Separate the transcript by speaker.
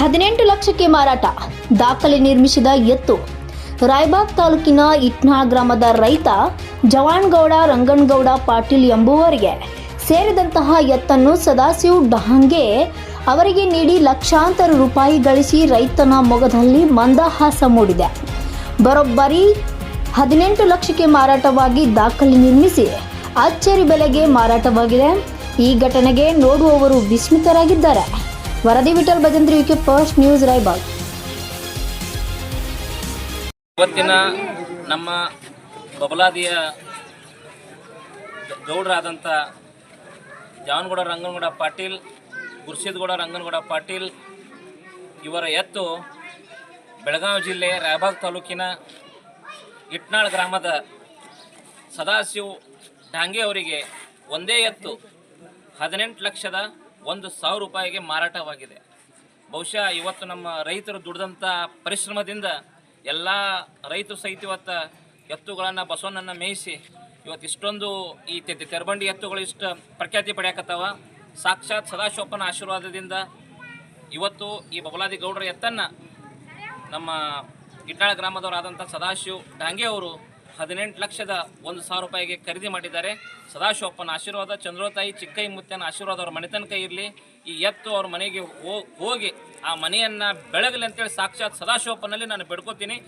Speaker 1: ಹದಿನೆಂಟು ಲಕ್ಷಕ್ಕೆ ಮಾರಾಟ. ದಾಖಲೆ ನಿರ್ಮಿಸಿದ ಎತ್ತು. ರಾಯಬಾಗ್ ತಾಲೂಕಿನ ಇಟ್ನಾಳ್ ಗ್ರಾಮದ ರೈತ ಜವಾನ್ಗೌಡ, ರಂಗನ್ಗೌಡ, ಪಾಟೀಲ್ ಎಂಬುವರಿಗೆ ಸೇರಿದಂತಹ ಎತ್ತನ್ನು ಸದಾಶಿವ್ ಡಹಾಂಗೆ ಅವರಿಗೆ ನೀಡಿ ಲಕ್ಷಾಂತರ ರೂಪಾಯಿ ಗಳಿಸಿ ರೈತನ ಮೊಗದಲ್ಲಿ ಮಂದಹಾಸ ಮೂಡಿದೆ. ಬರೋಬ್ಬರಿ ಹದಿನೆಂಟು ಲಕ್ಷಕ್ಕೆ ಮಾರಾಟವಾಗಿ ದಾಖಲೆ ನಿರ್ಮಿಸಿ ಅಚ್ಚರಿ ಬೆಲೆಗೆ ಮಾರಾಟವಾಗಿದೆ. ಈ ಘಟನೆಗೆ ನೋಡುವವರು ವಿಸ್ಮಿತರಾಗಿದ್ದಾರೆ. ವರದಿ Vithal Bhajantri UK first news Raibag.
Speaker 2: ಇವತ್ತಿನ ನಮ್ಮ ಬಬಲಾದಿಯ ಗೌಡರಾದಂಥ ಜಾವನಗೌಡ ರಂಗನಗೌಡ ಪಾಟೀಲ್, ಗುರ್ಸಿದ್ಗೌಡ, ರಂಗನಗೌಡ ಪಾಟೀಲ್ ಇವರ ಎತ್ತು ಬೆಳಗಾವಿ ಜಿಲ್ಲೆ ರಾಯಬಾಗ್ ತಾಲೂಕಿನ ಇಟ್ನಾಳ್ ಗ್ರಾಮದ ಸದಾಶಿವ್ ಡಾಂಗೆ ಅವರಿಗೆ ಒಂದೇ ಎತ್ತು ಹದಿನೆಂಟು ಲಕ್ಷದ ಒಂದು ಸಾವಿರ ರೂಪಾಯಿಗೆ ಮಾರಾಟವಾಗಿದೆ. ಬಹುಶಃ ಇವತ್ತು ನಮ್ಮ ರೈತರು ದುಡಿದಂಥ ಪರಿಶ್ರಮದಿಂದ ಎಲ್ಲ ರೈತರು ಸಹಿತ ಇವತ್ತು ಎತ್ತುಗಳನ್ನು ಬಸವನನ್ನು ಮೇಯಿಸಿ ಇವತ್ತು ಇಷ್ಟೊಂದು ಈ ತೆರಬಂಡಿ ಎತ್ತುಗಳು ಇಷ್ಟು ಪ್ರಖ್ಯಾತಿ ಪಡೆಯಕತ್ತಾವ. ಸಾಕ್ಷಾತ್ ಸದಾಶಿವಪ್ಪನ ಆಶೀರ್ವಾದದಿಂದ ಇವತ್ತು ಈ ಬಬಲಾದಿ ಗೌಡರ ಎತ್ತನ್ನು ನಮ್ಮ ಗಿಟ್ಟಾಳ ಗ್ರಾಮದವರಾದಂಥ ಸದಾಶಿವ್ ಡಾಂಗೆ ಅವರು ಹದಿನೆಂಟು ಲಕ್ಷದ ಒಂದು ಸಾವಿರ ರೂಪಾಯಿಗೆ ಖರೀದಿ ಮಾಡಿದ್ದಾರೆ. ಸದಾಶಿವಪ್ಪನ ಆಶೀರ್ವಾದ, ಚಂದ್ರೋತಾಯಿ ಚಿಕ್ಕೈ ಮುತ್ತನ ಆಶೀರ್ವಾದ ಅವ್ರ ಮನೆತನಕ ಇರಲಿ. ಈ ಎತ್ತು ಅವ್ರ ಮನೆಗೆ ಹೋಗಿ ಆ ಮನೆಯನ್ನು ಬೆಳಗಲಿ ಅಂತೇಳಿ ಸಾಕ್ಷಾತ್ ಸದಾಶಿವಪ್ಪನಲ್ಲಿ ನಾನು ಬೆಡ್ಕೋತೀನಿ.